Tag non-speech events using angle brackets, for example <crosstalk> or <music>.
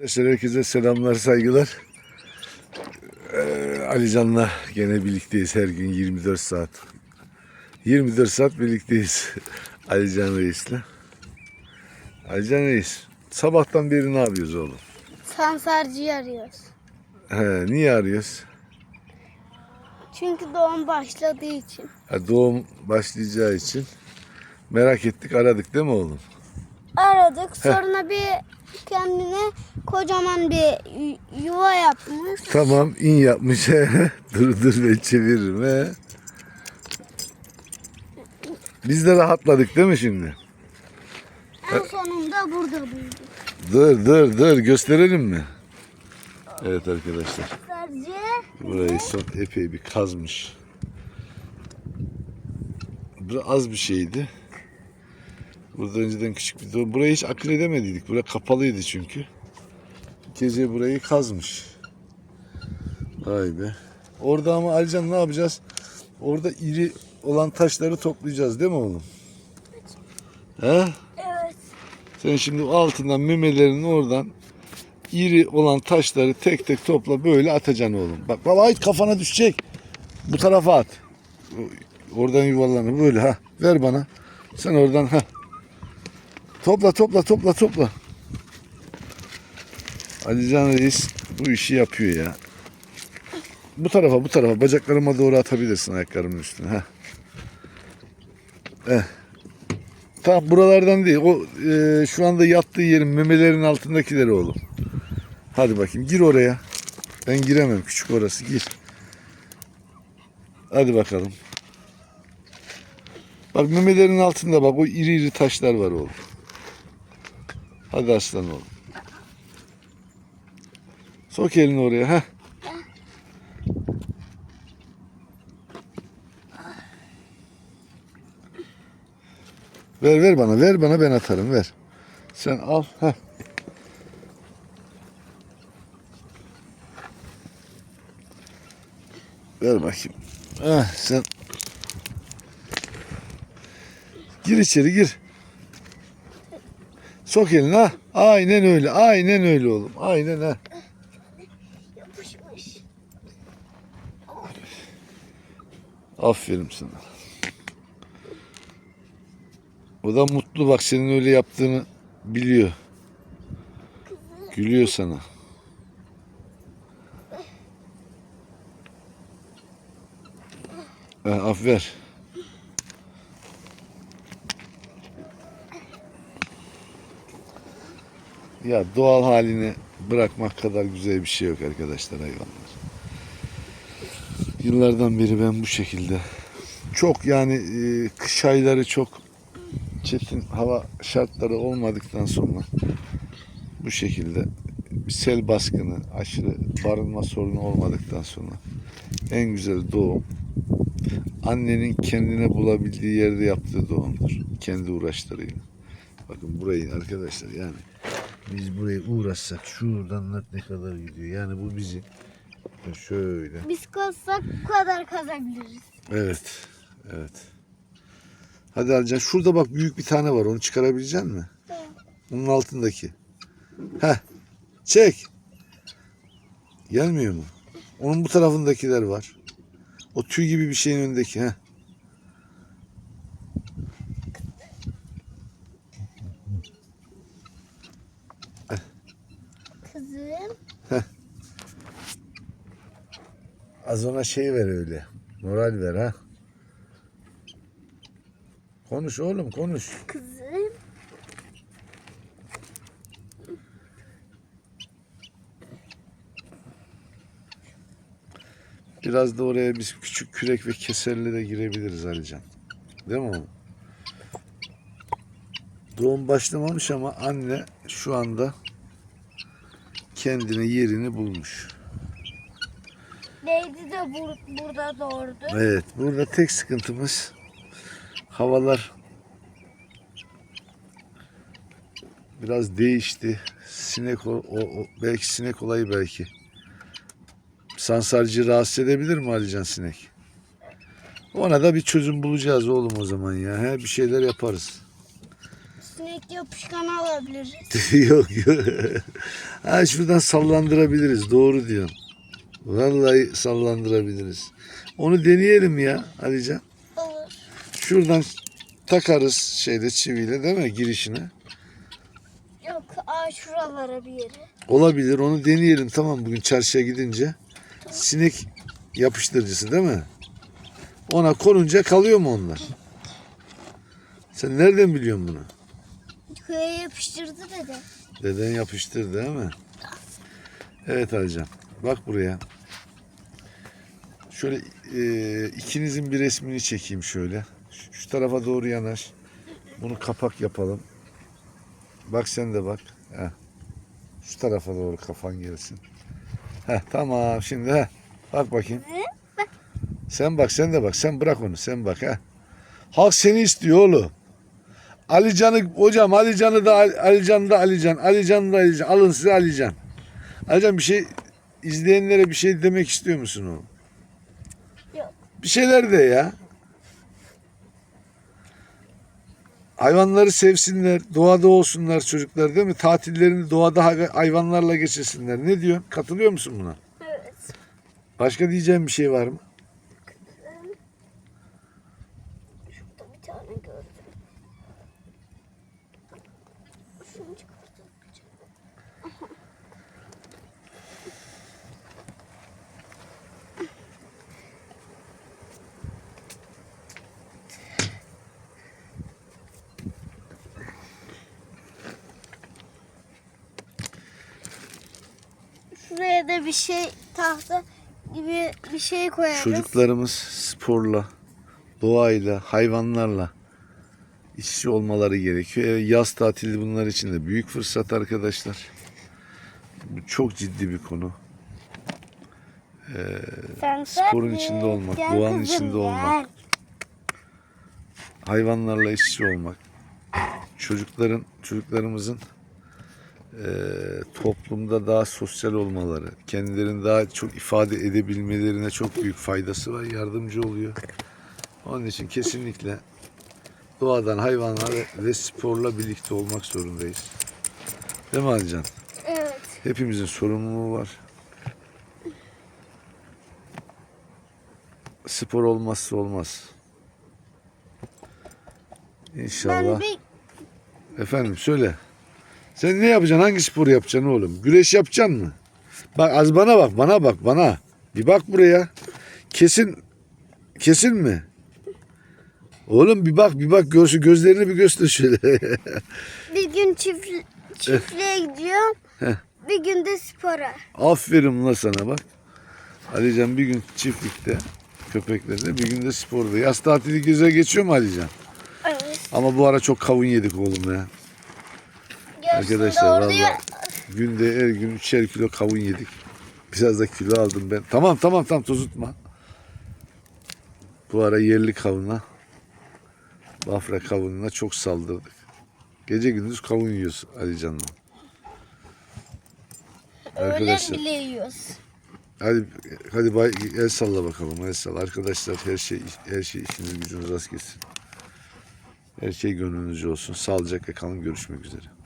Arkadaşlar herkese selamlar, saygılar. Ee, Ali Can'la gene birlikteyiz her gün 24 saat. 24 saat birlikteyiz <laughs> Ali Can Reis'le. Ali Can Reis, sabahtan beri ne yapıyoruz oğlum? Sansarcıyı arıyoruz. He, niye arıyoruz? Çünkü doğum başladığı için. Ha, doğum başlayacağı için merak ettik, aradık değil mi oğlum? Aradık sonra bir kendine kocaman bir yu- yuva yapmış. Tamam, in yapmış. <laughs> dur dur ben çeviririm. He. Biz de rahatladık değil mi şimdi? En sonunda burada bulduk. Dur dur dur gösterelim mi? Evet arkadaşlar. Burayı son epey bir kazmış. Bura az bir şeydi. Burada önceden küçük bir doğum. Burayı hiç akıl edemediydik. Bura kapalıydı çünkü. Gece burayı kazmış. Vay be. Orada ama Alican ne yapacağız? Orada iri olan taşları toplayacağız değil mi oğlum? He? evet. Sen şimdi altından memelerinin oradan iri olan taşları tek tek topla böyle atacaksın oğlum. Bak baba ait kafana düşecek. Bu tarafa at. Oradan yuvarlanır böyle ha. Ver bana. Sen oradan ha. Topla topla topla topla. Alican Reis bu işi yapıyor ya. Bu tarafa bu tarafa bacaklarıma doğru atabilirsin ayaklarımın üstüne ha. Eh. Tam buralardan değil. O e, şu anda yattığı yerin memelerin altındakileri oğlum. Hadi bakayım gir oraya. Ben giremem küçük orası gir. Hadi bakalım. Bak memelerin altında bak o iri iri taşlar var oğlum. Hadi aslan oğlum. Sok elini oraya ha. Ver ver bana ver bana ben atarım ver. Sen al. Heh. Ver bakayım. Heh, sen gir içeri gir. Sok elini ha. Aynen öyle. Aynen öyle oğlum. Aynen ha. Aferin sana. O da mutlu bak senin öyle yaptığını biliyor. Gülüyor sana. Ha, afer. Ya doğal halini bırakmak kadar güzel bir şey yok arkadaşlar hayvanlar. Yıllardan beri ben bu şekilde çok yani e, kış ayları çok çetin hava şartları olmadıktan sonra bu şekilde bir sel baskını, aşırı barınma sorunu olmadıktan sonra en güzel doğum annenin kendine bulabildiği yerde yaptığı doğumdur. Kendi uğraşlarıyla. Bakın burayı arkadaşlar yani biz burayı uğraşsak şuradan ne kadar gidiyor. Yani bu bizim şöyle Biz kazsak bu kadar kazabiliriz. Evet. Evet. Hadi Alcan şurada bak büyük bir tane var. Onu çıkarabilecek misin? Onun altındaki. Heh. Çek. Gelmiyor mu? Onun bu tarafındakiler var. O tüy gibi bir şeyin önündeki. Heh. Kızım. Az ona şey ver öyle. Moral ver ha. Konuş oğlum konuş. Kızım. Biraz da oraya biz küçük kürek ve keserle de girebiliriz Alican. Değil mi oğlum? Doğum başlamamış ama anne şu anda kendine yerini bulmuş. Lady de bur- burada doğurdu. Evet, burada tek sıkıntımız havalar biraz değişti. Sinek o, o- belki sinek olayı belki. Sansarcı rahatsız edebilir mi Alican sinek? Ona da bir çözüm bulacağız oğlum o zaman ya. He, bir şeyler yaparız. Sinek yapışkan alabiliriz. <laughs> yok yok. ha şuradan sallandırabiliriz. Doğru diyorsun. Vallahi sallandırabiliriz. Onu deneyelim ya Alican. Olur. Şuradan takarız şeyde çiviyle değil mi girişine? Yok aa şuralara bir yere. Olabilir onu deneyelim tamam bugün çarşıya gidince. Sinek yapıştırıcısı değil mi? Ona konunca kalıyor mu onlar? Sen nereden biliyorsun bunu? Köye yapıştırdı dedi. Deden yapıştır değil mi? Evet Alican. Bak buraya. Şöyle e, ikinizin bir resmini çekeyim şöyle. Şu, şu tarafa doğru yanaş. Bunu kapak yapalım. Bak sen de bak. Heh. Şu tarafa doğru kafan gelsin. Heh, tamam şimdi heh. Bak bakayım. Sen bak sen de bak. Sen bırak onu. Sen bak ha. Halk seni istiyor oğlum. Alican'ı hocam Alican'ı da Ali- Alican da Alican. Alican da Alican. Alın size Alican. Alican bir şey izleyenlere bir şey demek istiyor musun oğlum? Yok. Bir şeyler de ya. Hayvanları sevsinler, doğada olsunlar çocuklar değil mi? Tatillerini doğada hay- hayvanlarla geçirsinler. Ne diyorsun? Katılıyor musun buna? Evet. Başka diyeceğim bir şey var mı? Bir şey tahta gibi bir şey koyarız. Çocuklarımız sporla, doğayla, hayvanlarla içe olmaları gerekiyor. Yaz tatili bunlar için de büyük fırsat arkadaşlar. Bu çok ciddi bir konu. Sen sporun de- içinde olmak, Gel doğanın içinde olmak. gel. hayvanlarla iç içe olmak, çocukların, çocuklarımızın eee, toplumda daha sosyal olmaları, kendilerini daha çok ifade edebilmelerine çok büyük faydası var, yardımcı oluyor. Onun için kesinlikle doğadan hayvanlar ve sporla birlikte olmak zorundayız. Değil mi Alican? Evet. Hepimizin sorumluluğu var. Spor olmazsa olmaz. İnşallah. Ben bir Efendim söyle. Sen ne yapacaksın? Hangi sporu yapacaksın oğlum? Güreş yapacaksın mı? Bak az bana bak, bana bak, bana. Bir bak buraya. Kesin, kesin mi? Oğlum bir bak, bir bak görsün gözlerini bir göster şöyle. <laughs> bir gün çift, çiftliğe gidiyorum. Bir gün de spora. Aferin la sana bak. Alican bir gün çiftlikte, köpeklerle, bir gün de sporda. Yaz tatili güzel geçiyor mu Alican? Evet. Ama bu ara çok kavun yedik oğlum ya. Arkadaşlar valla günde her gün üçer kilo kavun yedik. Biraz da kilo aldım ben. Tamam tamam tamam tozutma. Bu ara yerli kavuna, Bafra kavununa çok saldırdık. Gece gündüz kavun yiyoruz Ali Can'la. Arkadaşlar bile yiyoruz. hadi hadi bay, el salla bakalım el salla. Arkadaşlar her şey her şey işiniz gücünüz rast gelsin. Her şey gönlünüzce olsun. Sağlıcakla kalın görüşmek üzere.